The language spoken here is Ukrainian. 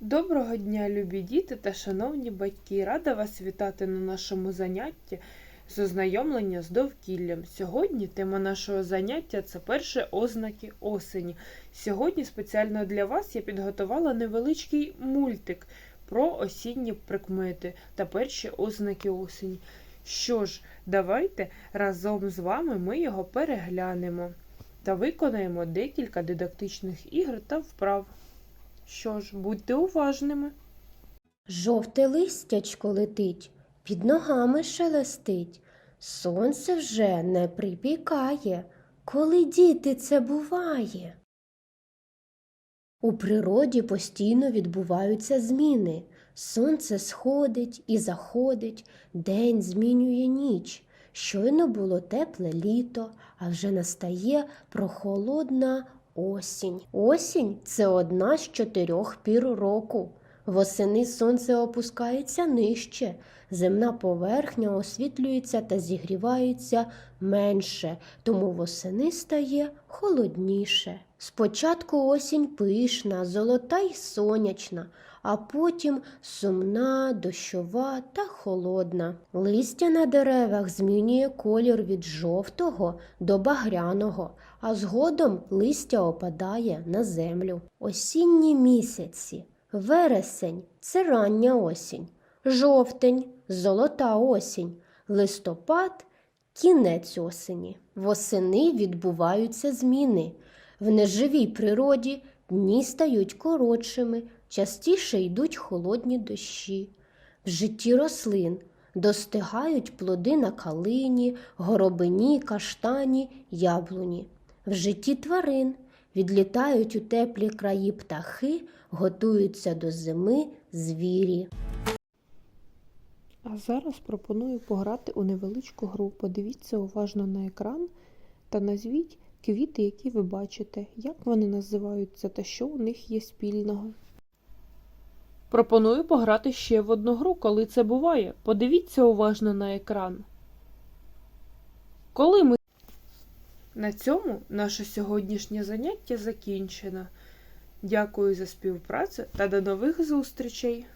Доброго дня, любі діти та шановні батьки! Рада вас вітати на нашому занятті з ознайомлення з довкіллям. Сьогодні тема нашого заняття це перші ознаки осені. Сьогодні спеціально для вас я підготувала невеличкий мультик про осінні прикмети та перші ознаки осені. Що ж, давайте разом з вами ми його переглянемо та виконаємо декілька дидактичних ігр та вправ. Що ж, будьте уважними. Жовте листячко летить, під ногами шелестить. Сонце вже не припікає, коли діти це буває. У природі постійно відбуваються зміни. Сонце сходить і заходить, день змінює ніч. Щойно було тепле літо, а вже настає прохолодна осінь. Осінь це одна з чотирьох пір року. Восени сонце опускається нижче, земна поверхня освітлюється та зігрівається менше, тому восени стає холодніше. Спочатку осінь пишна, золота й сонячна, а потім сумна, дощова та холодна. Листя на деревах змінює колір від жовтого до багряного, а згодом листя опадає на землю. Осінні місяці. Вересень це рання осінь, жовтень золота осінь, листопад кінець осені. Восени відбуваються зміни. В неживій природі дні стають коротшими, частіше йдуть холодні дощі. В житті рослин достигають плоди на калині, горобині, каштані, яблуні. В житті тварин відлітають у теплі краї птахи, готуються до зими звірі. А зараз пропоную пограти у невеличку гру. Подивіться уважно на екран та назвіть квіти, які ви бачите, як вони називаються та що у них є спільного. Пропоную пограти ще в одну гру, коли це буває. Подивіться уважно на екран. Коли ми на цьому наше сьогоднішнє заняття закінчено. Дякую за співпрацю та до нових зустрічей!